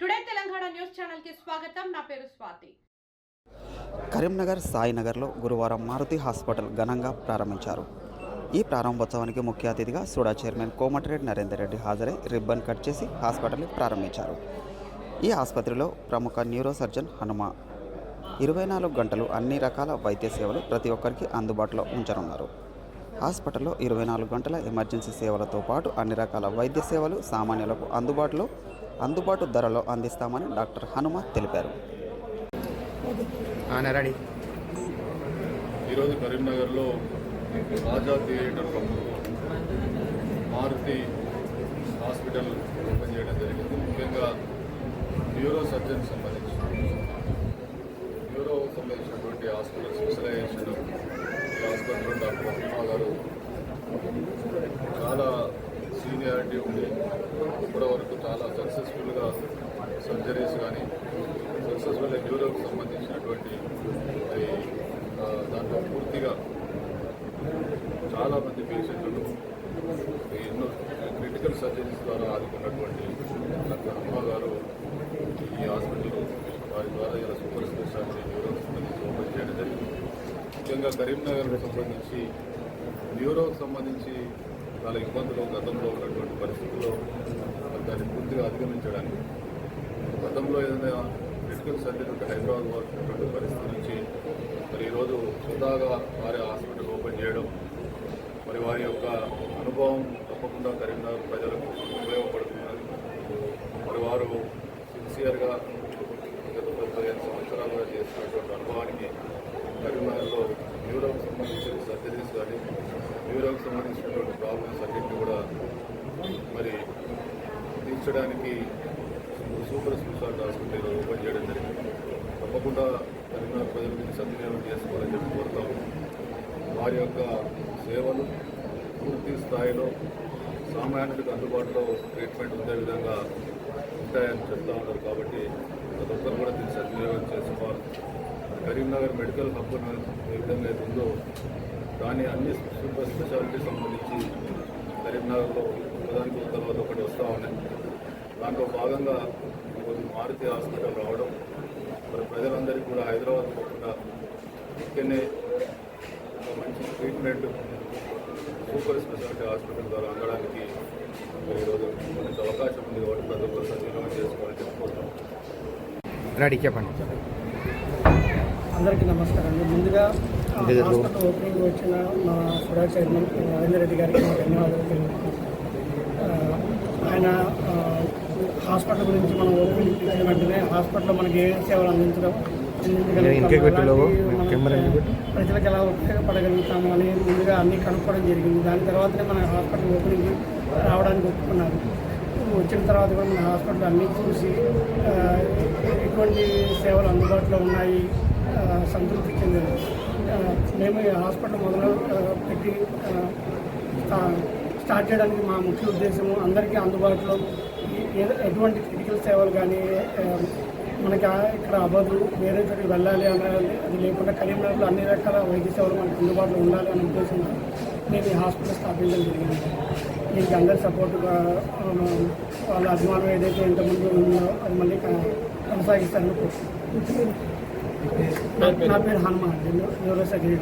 Today Telangana news ఛానల్కి స్వాగతం. నా పేరు స్వాతి. కరీంనగర్ సాయినగర్లో గురువారం మారుతి హాస్పిటల్ ఘనంగా ప్రారంభించారు. ఈ ప్రారంభోత్సవానికి ముఖ్య అతిథిగా సూడా చైర్మన్ కోమటిరెడ్డి నరేందర్ రెడ్డి హాజరై రిబ్బన్ కట్ చేసి హాస్పిటల్ని ప్రారంభించారు. ఈ ఆసుపత్రిలో ప్రముఖ న్యూరో సర్జన్ హనుమ. ఇరవై నాలుగు గంటలు అన్ని రకాల వైద్య సేవలు ప్రతి ఒక్కరికి అందుబాటులో ఉంచనున్నారు. హాస్పిటల్లో ఇరవై నాలుగు గంటల ఎమర్జెన్సీ సేవలతో పాటు అన్ని రకాల వైద్య సేవలు సామాన్యులకు అందుబాటులో అందుబాటు ధరలో అందిస్తామని డాక్టర్ హనుమ తెలిపారు. ఈరోజు కరీంనగర్లో రాజా థియేటర్ పక్కన మారుతి హాస్పిటల్ ఓపెన్ చేయడం జరిగింది. ముఖ్యంగా న్యూరో సర్జన్ సంబంధించి. న్యూరో సంబంధించినటువంటి హాస్పిటల్ స్పెషలైజేషన్ ఈ హాస్పిటల్లో డాక్టర్ అమ్మ గారు చాలా సీనియారిటీ చాలా సక్సెస్ఫుల్గా సర్జరీస్ కానీ సక్సెస్ఫుల్ న్యూరోకి సంబంధించినటువంటి దాంట్లో పూర్తిగా చాలా మంది పేషెంట్లు ఎన్నో క్రిటికల్ సర్జరీస్ ద్వారా ఆదుకున్నటువంటి అమ్మగారు ఈ హాస్పిటల్ వారి ద్వారా ఇలా సూపర్ స్పెషాలిటీ న్యూరోకి సంబంధించి ఓపెన్ చేయడం జరిగింది. ముఖ్యంగా కరీంనగర్కి సంబంధించి న్యూరోకి సంబంధించి చాలా ఇబ్బందులు గతంలో ఉన్నటువంటి పరిస్థితుల్లో దాన్ని పూర్తిగా అధిగమించడానికి గతంలో ఏదైనా క్రిటికల్ సర్జరీ ఉంటే హైదరాబాద్ వచ్చినటువంటి పరిస్థితి నుంచి మరి ఈరోజు సుదాగా వారి హాస్పిటల్ ఓపెన్ చేయడం మరి వారి యొక్క అనుభవం తప్పకుండా కరీంనగర్ ప్రజలకు ఉపయోగపడుతున్నది మరి వారు సిన్సియర్గా గత పదిహేను సంవత్సరాలుగా చేసినటువంటి అనుభవానికి కరీంనగర్లో న్యూరోకి సంబంధించిన సర్జరీస్ కానీ న్యూరోకి సంబంధించినటువంటి ప్రాబ్లమ్స్ అన్నింటినీ కూడా మరి తీర్చడానికి సూపర్ స్పెషాలిటీ హాస్పిటల్ ఓపెన్ చేయడం జరిగింది. తప్పకుండా కరీంనగర్ ప్రజలు దీన్ని సద్వినియోగం చేసుకోవాలని చెప్పి కోరుతాము వారి యొక్క సేవలు పూర్తి స్థాయిలో సామాన్యుడికి అందుబాటులో ట్రీట్మెంట్ ఉండే విధంగా ఉంటాయని చెప్తా ఉన్నారు కాబట్టి ప్రతి ఒక్కరు కూడా దీన్ని సద్వినియోగం చేసుకోవాలి. కరీంనగర్ మెడికల్ హబ్ను ఏ విధంగా అయితే ఉందో దాని అన్ని సూపర్ స్పెషాలిటీ సంబంధించి కరీంనగర్లో ఒకదానికి ఒక తర్వాత ఒకటి వస్తూ ఉన్నాయి. దాంట్లో భాగంగా ఈరోజు మారుతి హాస్పిటల్ రావడం మరి ప్రజలందరికీ కూడా హైదరాబాద్ పోకుండా ఇక్కడనే ఒక మంచి ట్రీట్మెంట్ సూపర్ స్పెషాలిటీ హాస్పిటల్ ద్వారా అందడానికి ఈరోజు మంచి అవకాశం ఉంది కాబట్టి ప్రతి ఒక్కరు సద్వినియోగం చేసుకోవాలని చెప్పుకుంటాం రెడీ చెప్పండి. అందరికీ నమస్కారం అండి. ముందుగా హాస్పిటల్ ఓపెనింగ్ వచ్చిన మా సుడా చైర్మన్ రవీంద్ర రెడ్డి గారికి ధన్యవాదాలు ఆయన హాస్పిటల్ గురించి మనం ఓపెనింగ్ ఇచ్చిన వెంటనే హాస్పిటల్లో మనకి ఏ సేవలు అందించడం. ప్రజలకు ఎలా ఉపయోగపడగలుగుతాము అని ముందుగా అన్ని కనుక్కోవడం జరిగింది. దాని తర్వాతనే మన హాస్పిటల్ ఓపెనింగ్ రావడానికి ఒప్పుకున్నారు. వచ్చిన తర్వాత కూడా మన హాస్పిటల్ అన్నీ చూసి ఎటువంటి సేవలు అందుబాటులో ఉన్నాయి? సంతృప్తి చెందింది ఆ, మేము ఈ హాస్పిటల్ మొదలు పెట్టి స్టార్ట్ చేయడానికి మా ముఖ్య ఉద్దేశము అందరికీ అందుబాటులో ఎటువంటి క్రిటికల్ సేవలు కానీ మనకి ఇక్కడ అవ్వదు వేరే చోటికి వెళ్ళాలి అనాలి అది లేకుండా కరీంనగర్లో అన్ని రకాల వైద్య సేవలు మనకు అందుబాటులో ఉండాలి అనే ఉద్దేశంతో నేను ఈ హాస్పిటల్ స్థాపించడం జరిగింది దీనికి అందరి సపోర్టుగా వాళ్ళ అభిమానం ఏదైతే ఇంతకుముందు ఉందో అది మళ్ళీ కొనసాగిస్తారని కోరుకుంటున్నాను. నా నా పేరు హనుమాన్ న్యూరో సర్జరీ